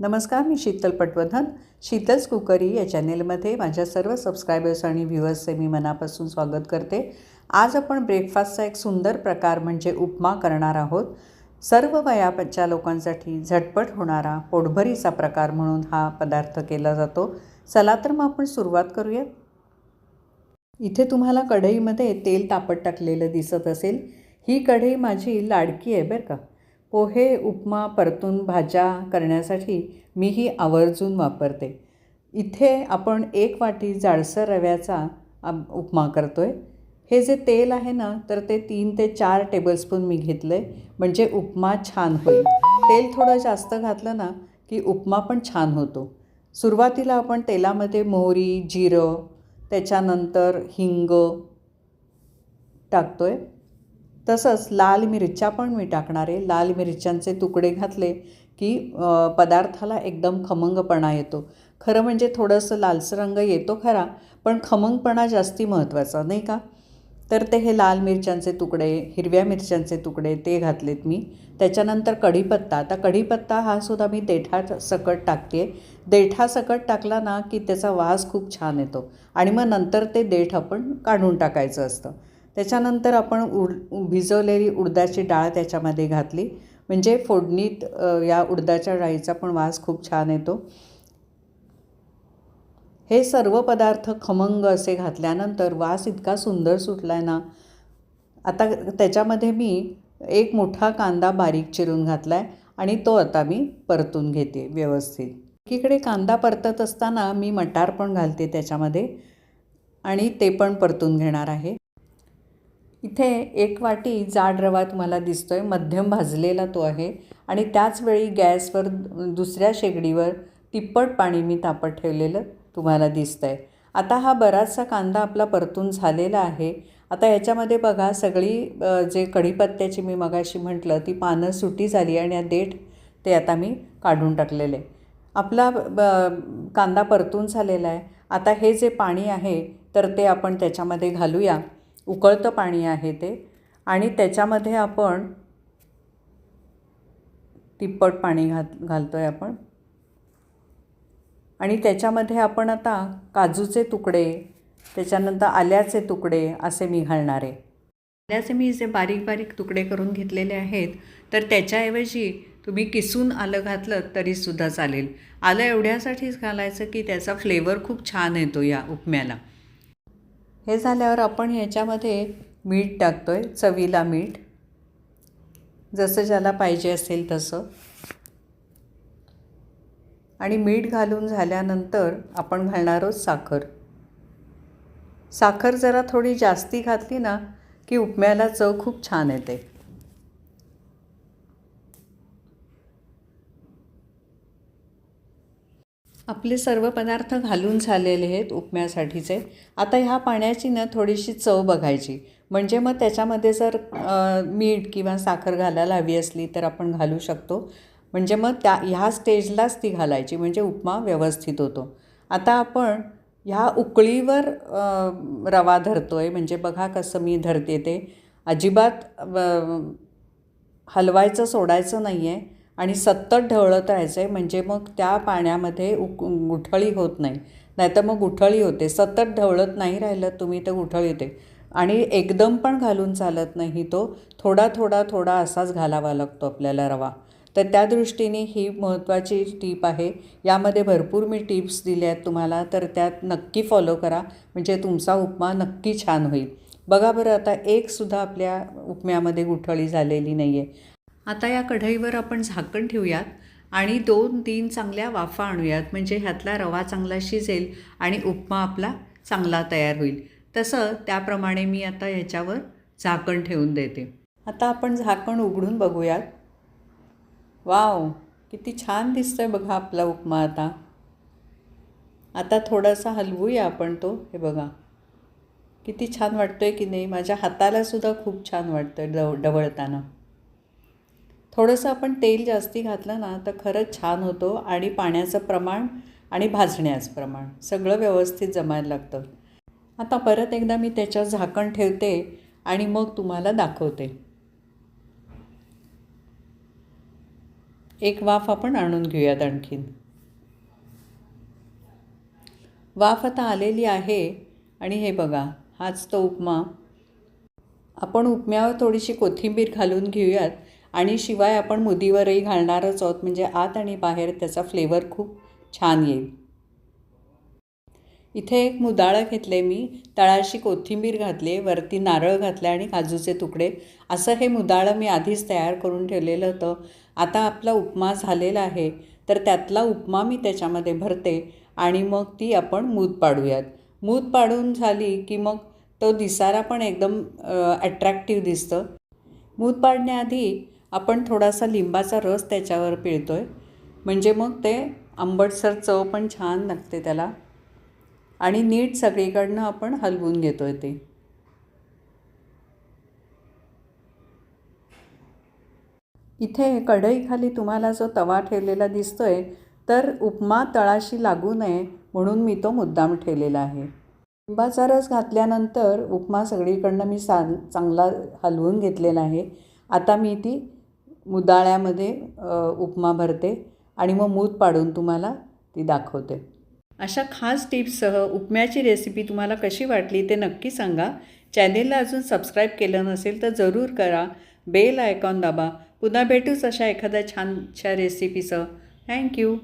नमस्कार मी शीतल पटवर्धन. शीतल्स कुकरी या चॅनेलमध्ये माझ्या सर्व सबस्क्रायबर्स आणि व्ह्युअर्सचे मी मनापासून स्वागत करते. आज आपण ब्रेकफास्टचा एक सुंदर प्रकार म्हणजे उपमा करणार आहोत. सर्व वयाच्या लोकांसाठी झटपट होणारा पोटभरीचा प्रकार म्हणून हा पदार्थ केला जातो. चला तर मग आपण सुरुवात करूयात इथे तुम्हाला कढईमध्ये तेल तापत टाकलेलं दिसत असेल. ही कढई माझी लाडकी आहे बरं का. पोहे उपमा परतून भाज्या करण्यासाठी मी ही आवर्जून वापरते. इथे आपण एक वाटी जाडसर रव्याचा उपमा करतो आहे हे जे तेल आहे ना तर ते तीन ते चार टेबलस्पून मी घेतलं आहे म्हणजे उपमा छान होईल. तेल थोडं जास्त घातलं ना की उपमा पण छान होतो. सुरुवातीला आपण तेलामध्ये मोहरी जिरं त्याच्यानंतर हिंग टाकतो आहे तसंच लाल मिरच्या पण मी टाकणार. आहे लाल मिरच्यांचे तुकडे घातले की पदार्थाला एकदम खमंगपणा येतो. खरं म्हणजे थोडंसं लालसर रंग येतो खरा पण खमंगपणा जास्ती महत्त्वाचा नाही का? तर ते हे लाल मिरच्यांचे तुकडे हिरव्या मिरच्यांचे तुकडे ते घातलेत मी. त्याच्यानंतर कढीपत्ता. आता कढीपत्ता हा सुद्धा मी देठा सकट टाकते देठा सकट टाकला ना की त्याचा वास खूप छान येतो. आणि मग नंतर ते देठ आपण काढून टाकायचं असतं. त्याच्यानंतर आपण उड भिजवलेली उडदाची डाळ त्याच्यामध्ये घातली. म्हणजे फोडणीत या उडदाच्या डाळीचा पण वास खूप छान येतो. हे सर्व पदार्थ खमंग असे घातल्यानंतर वास इतका सुंदर सुटला आहे ना. आता त्याच्यामध्ये मी एक मोठा कांदा बारीक चिरून घातला आहे आणि तो आता मी परतून घेते व्यवस्थित. एकीकडे कांदा परतत असताना मी मटार पण घालते त्याच्यामध्ये आणि ते पण परतून घेणार आहे. इथे एक वाटी जाड रवा तुम्हाला दिसतो आहे मध्यम भाजलेला तो आहे. आणि त्याचवेळी गॅसवर दुसऱ्या शेगडीवर तिप्पट पाणी मी तापत ठेवलेलं तुम्हाला दिसतं आहे आता हा बराचसा कांदा आपला परतून झालेला आहे. आता याच्यामध्ये बघा सगळी जे कढीपत्त्याची मी मगाशी म्हटलं ती पानं सुटी झाली आणि या देठ ते आता मी काढून टाकलेले. आपला ब- कांदा परतून झालेला आहे. आता हे जे पाणी आहे तर ते आपण त्याच्यामध्ये घालूया. उकळतं पाणी आहे ते आणि त्याच्यामध्ये आपण तिप्पट पाणी घात घालतो आहे आपण. आणि त्याच्यामध्ये आपण आता काजूचे तुकडे त्याच्यानंतर आल्याचे तुकडे असे मी घालणार आहे. आल्याचे मी जे बारीक बारीक तुकडे करून घेतलेले आहेत तर त्याच्याऐवजी तुम्ही किसून आलं घातलं तरीसुद्धा चालेल. आलं एवढ्यासाठीच घालायचं की त्याचा फ्लेवर खूप छान येतो या उपम्याला. हे झाल्यावर आपण ह्याच्यामध्ये मीठ टाकतो आहे चवीला मीठ. जसं ज्याला पाहिजे असेल तसं. आणि मीठ घालून झाल्यानंतर आपण घालणार आहोत साखर. साखर जरा थोडी जास्ती घातली ना की उपम्याला चव खूप छान येते. आपले सर्व पदार्थ घालून झालेले आहेत उपम्यासाठीचे. आता ह्या पाण्याची ना थोडीशी चव बघायची. म्हणजे मग त्याच्यामध्ये जर मीठ किंवा साखर घालायला हवी असली तर आपण घालू शकतो. म्हणजे मग त्या ह्या स्टेजलाच ती घालायची. म्हणजे उपमा व्यवस्थित होतो. आता आपण ह्या उकळीवर रवा धरतो आहे म्हणजे बघा कसं मी धरते ते. अजिबात हलवायचं सोडायचं नाही आहे आणि सतत ढवळत राहायचं आहे म्हणजे मग त्या पाण्यामध्ये उक गुठळी होत नाही. नाहीतर मग गुठळी होते. सतत ढवळत नाही राहिलं तुम्ही तर गुठळी येते आणि एकदम पण घालून चालत नाही तो. थोडा थोडा थोडा असाच घालावा लागतो आपल्याला रवा. तर त्या दृष्टीने ही महत्त्वाची टीप आहे. यामध्ये भरपूर मी टिप्स दिल्या आहेत तुम्हाला. तर त्यात नक्की फॉलो करा. म्हणजे तुमचा उपमा नक्की छान होईल. बघा बरं आता एकसुद्धा आपल्या उपम्यामध्ये गुठळी झालेली नाही आहे आता या कढईवर आपण झाकण ठेवूयात आणि दोन तीन चांगल्या वाफा आणूयात. म्हणजे ह्यातला रवा चांगला शिजेल आणि उपमा आपला चांगला तयार होईल. तसं त्याप्रमाणे मी आता ह्याच्यावर झाकण ठेवून देते. आता आपण झाकण उघडून बघूयात. वाव किती छान दिसतोय बघा आपला उपमा आता. आता थोडासा हलवूया आपण तो. हे बघा. किती छान वाटतोय की नाही? माझ्या हातालासुद्धा खूप छान वाटतं डव डवळताना थोडंसं आपण तेल जास्ती घातलं ना तर खरंच छान होतो आणि पाण्याचं प्रमाण आणि भाजण्याचं प्रमाण सगळं व्यवस्थित जमायला लागतं. आता परत एकदा मी त्याच्यावर झाकण ठेवते आणि मग तुम्हाला दाखवते. एक वाफ आपण आणून घेऊयात आणखीन. वाफ आता आलेली आहे आणि हे बघा हाच तो उपमा. आपण उपम्यावर थोडीशी कोथिंबीर घालून घेऊयात. आणि शिवाय आपण मुदीवरही घालणारच आहोत म्हणजे आत आणि बाहेर त्याचा फ्लेवर खूप छान येईल. इथे एक मुदाळं घेतले मी तळाशी कोथिंबीर घातली आहे वरती नारळ घातले आणि काजूचे तुकडे. असं हे मुदाळं मी आधीच तयार करून ठेवलेलं होतं. आता आपला उपमा झालेला आहे तर त्यातला उपमा मी त्याच्यामध्ये भरते आणि मग ती आपण मूद पाडूयात. मूद पाडून झाली की मग तो दिसारा पण एकदम अट्रॅक्टिव्ह दिसतं. मूद पाडण्याआधी आपण थोडासा लिंबाचा रस त्याच्यावर पिळतो आहे म्हणजे मग ते आंबटसर चव पण छान लागते त्याला. आणि नीट सगळीकडनं आपण हलवून घेतो आहे ते. इथे कढईखाली तुम्हाला जो तवा ठेवलेला दिसतो आहे तर उपमा तळाशी लागू नये म्हणून मी तो मुद्दाम ठेवलेला आहे. लिंबाचा रस घातल्यानंतर उपमा सगळीकडनं मी सा चांगला हलवून घेतलेला आहे. आता मी ती मुदाळ्यामध्ये उपमा भरते आणि मग मूत पाडून तुम्हाला ती दाखवते. अशा खास टिप्ससह उपम्याची रेसिपी तुम्हाला कशी वाटली ते नक्की सांगा. चॅनेलला अजून सबस्क्राईब केलं नसेल तर जरूर करा. बेल आयकॉन दाबा. पुन्हा भेटूच अशा एखाद्या छानशा रेसिपीसह. थँक्यू